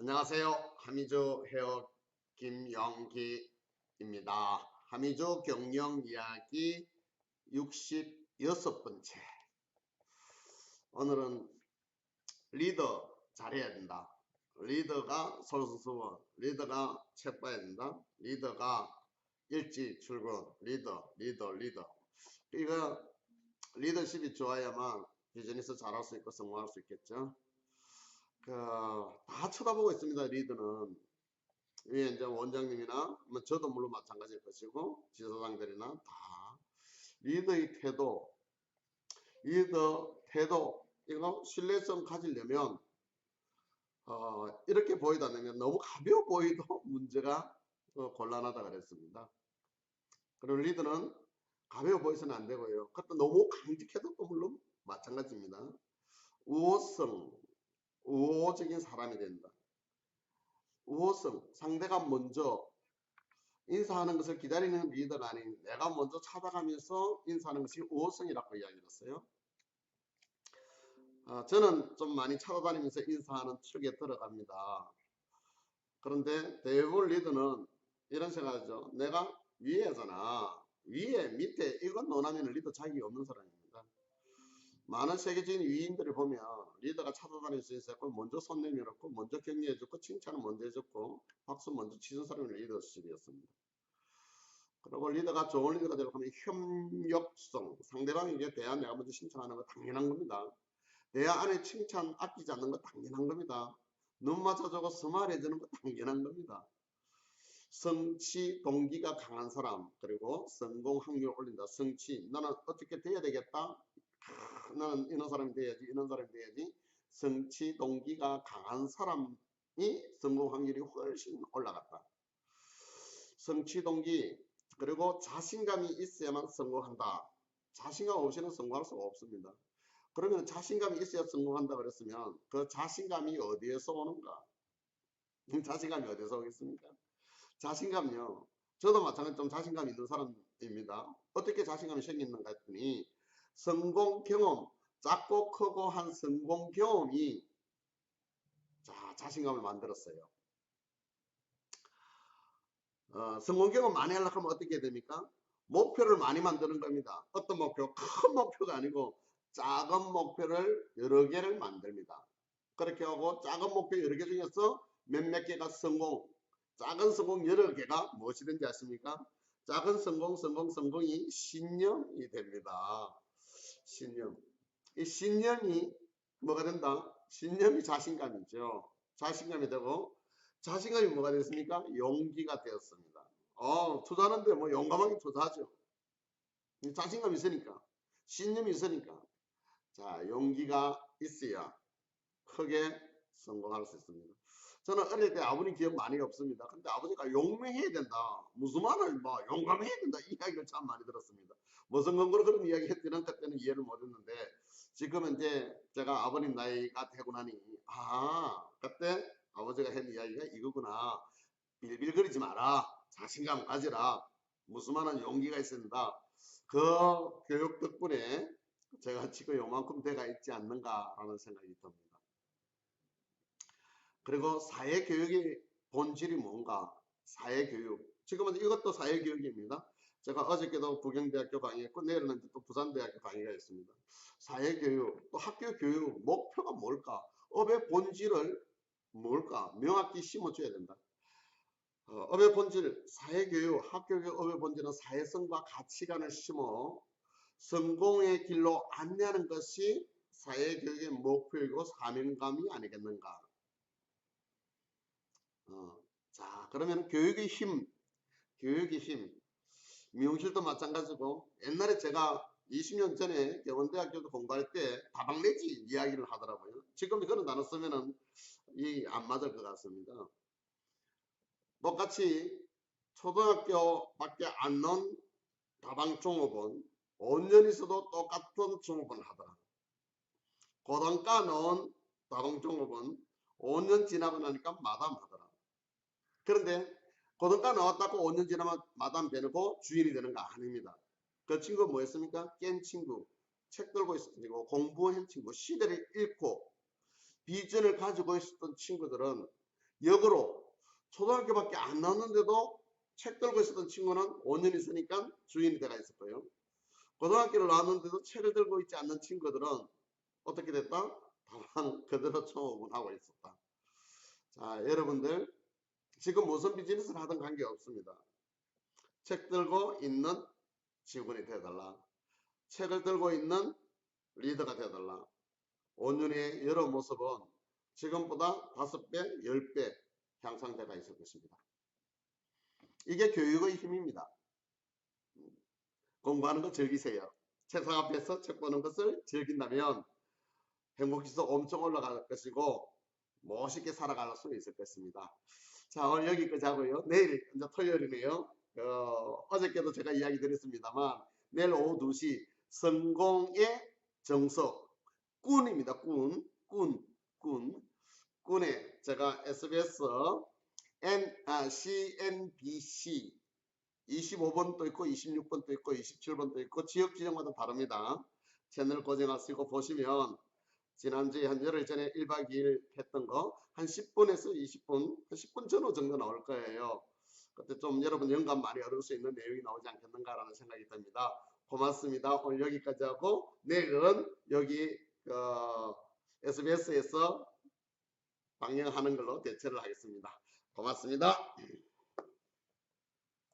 안녕하세요. 하미주 헤어 김영기입니다. 하미주 경영 이야기 66번째. 오늘은 리더 잘해야 된다. 리더가 솔선수원, 리더가 책 봐야 된다. 리더가 일찍 출근, 리더, 리더, 리더. 이거 리더십이 좋아야만 비즈니스 잘할 수 있고 성공할 수 있겠죠. 그, 다 쳐다보고 있습니다, 리더는. 위에 이제 원장님이나, 뭐 저도 물론 마찬가지일 것이고, 지사장들이나 다. 리더의 태도, 리더 태도, 이거 신뢰성 가지려면, 어, 이렇게 보이다 않으면 너무 가벼워 보이도 문제가 어, 곤란하다 그랬습니다. 그리고 리더는 가벼워 보이서는 안 되고요. 그것도 너무 강직해도 또 물론 마찬가지입니다. 우호성, 우호적인 사람이 된다. 우호성, 상대가 먼저 인사하는 것을 기다리는 리더가 아닌 내가 먼저 찾아가면서 인사하는 것이 우호성이라고 이야기했어요. 어, 저는 좀 많이 찾아다니면서 인사하는 축에 들어갑니다. 그런데 대부분 리더는 이런 생각하죠. 내가 위에잖아. 위에, 밑에 이건 논하면 리더 자격이 없는 사람입니다. 많은 세계적인 위인들을 보면 리더가 찾아다닐 수 있었고 먼저 손 내밀었고 먼저 격려해줬고 칭찬을 먼저 해줬고 박수 먼저 치는 사람이 리더십이었습니다. 그리고 리더가 좋은 리더가 되려고 하면 협력성 상대방에게 대화 내가 먼저 칭찬하는 거 당연한 겁니다. 대화 안에 칭찬 아끼지 않는 거 당연한 겁니다. 눈 맞춰주고 스마일해주는 거 당연한 겁니다. 성취 동기가 강한 사람 그리고 성공 확률 올린다. 성취 너는 어떻게 돼야 되겠다. 나는 이런 사람이 돼야지 이런 사람이 돼야지 성취 동기가 강한 사람이 성공 확률이 훨씬 올라갔다. 성취 동기 그리고 자신감이 있어야만 성공한다. 자신감 없이는 성공할 수가 없습니다. 그러면 자신감이 있어야 성공한다 그랬으면 그 자신감이 어디에서 오는가? 자신감이 어디서 오겠습니까? 자신감요. 저도 마찬가지로 좀 자신감 있는 사람입니다. 어떻게 자신감이 생겼는가 했더니 성공 경험, 작고 크고 한 성공 경험이 자, 자신감을 만들었어요. 어, 성공 경험 많이 하려고 하면 어떻게 됩니까? 목표를 많이 만드는 겁니다. 어떤 목표? 큰 목표가 아니고 작은 목표를 여러 개를 만듭니다. 그렇게 하고 작은 목표 여러 개 중에서 몇몇 개가 성공, 작은 성공 여러 개가 무엇이 된지 아십니까? 작은 성공, 성공, 성공이 신념이 됩니다. 신념. 이 신념이 뭐가 된다? 신념이 자신감이죠. 자신감이 되고 자신감이 뭐가 됐습니까? 용기가 되었습니다. 어, 투자하는데 뭐 용감하게 투자하죠. 자신감이 있으니까. 신념이 있으니까. 자, 용기가 있어야 크게 성공할 수 있습니다. 저는 어릴 때 아버님 기억 많이 없습니다. 근데 아버지가 용맹해야 된다. 무슨 말을 뭐 용감해야 된다. 이 이야기를 참 많이 들었습니다. 무슨 근거로 그런 이야기 했지는 그때는 이해를 못했는데 지금은 이제 제가 아버님 나이가 되고 나니 아 그때 아버지가 한 이야기가 이거구나. 빌빌거리지 마라. 자신감 가지라. 무슨 말은 용기가 된다. 그 교육 덕분에 제가 지금 요만큼 돼가 있지 않는가라는 생각이 듭니다. 그리고 사회교육의 본질이 뭔가? 사회교육. 지금은 이것도 사회교육입니다. 제가 어저께도 부경대학교 강의했고 내일은 또 부산대학교 강의가 있습니다. 사회교육, 또 학교교육, 목표가 뭘까? 업의 본질을 뭘까? 명확히 심어줘야 된다. 어, 업의 본질, 사회교육, 학교교육 업의 본질은 사회성과 가치관을 심어 성공의 길로 안내하는 것이 사회교육의 목표이고 사명감이 아니겠는가? 어, 자, 그러면 교육의 힘, 교육의 힘. 미용실도 마찬가지고 옛날에 제가 20년 전에 경원대학교도 공부할 때 다방내지 이야기를 하더라고요. 지금 그런 단어 쓰면은 이 안 맞을 것 같습니다. 똑같이 초등학교밖에 안 넣은 다방 종업은 5년 있어도 똑같은 종업을 하더라. 고등과 넣은 다방 종업은 5년 지나고 나니까 마담하더라. 그런데 고등과 나왔다고 5년 지나면 마담 되고 주인이 되는 거 아닙니다. 그 친구가 뭐였습니까? 깬 친구, 책 들고 있었던 친구, 공부한 친구, 시대를 잃고 비전을 가지고 있었던 친구들은 역으로 초등학교밖에 안 나왔는데도 책 들고 있었던 친구는 5년 있으니까 주인이 있을 거예요. 고등학교를 나왔는데도 책을 들고 있지 않는 친구들은 어떻게 됐다? 다만 그대로 총업은 하고 있었다. 자, 여러분들 지금 무슨 비즈니스를 하든 관계없습니다. 책 들고 있는 직원이 되어달라. 책을 들고 있는 리더가 되어달라. 5년의 여러 모습은 지금보다 5배, 10배 향상돼가 있을 것입니다. 이게 교육의 힘입니다. 공부하는 거 즐기세요. 책상 앞에서 책 보는 것을 즐긴다면 행복지수 엄청 올라갈 것이고 멋있게 살아갈 수 있을 것입니다. 자 오늘 여기까지 하고요. 내일 이제 토요일이네요. 어, 어저께도 제가 이야기 드렸습니다만 내일 오후 2시 성공의 정석 꾼입니다. 꾼, 꾼, 꾼, 꾼에 제가 SBS N, 아, CNBC 25번도 있고 26번도 있고 27번도 있고 지역 지정마다 다릅니다. 채널 고정하시고 보시면 지난주에 한 열흘 전에 1박 2일 했던 거 한 10분에서 20분, 한 10분 전후 정도 나올 거예요. 그때 좀 여러분 영감 많이 얻을 수 있는 내용이 나오지 않겠는가라는 생각이 듭니다. 고맙습니다. 오늘 여기까지 하고 내일은 여기 어, SBS에서 방영하는 걸로 대체를 하겠습니다. 고맙습니다.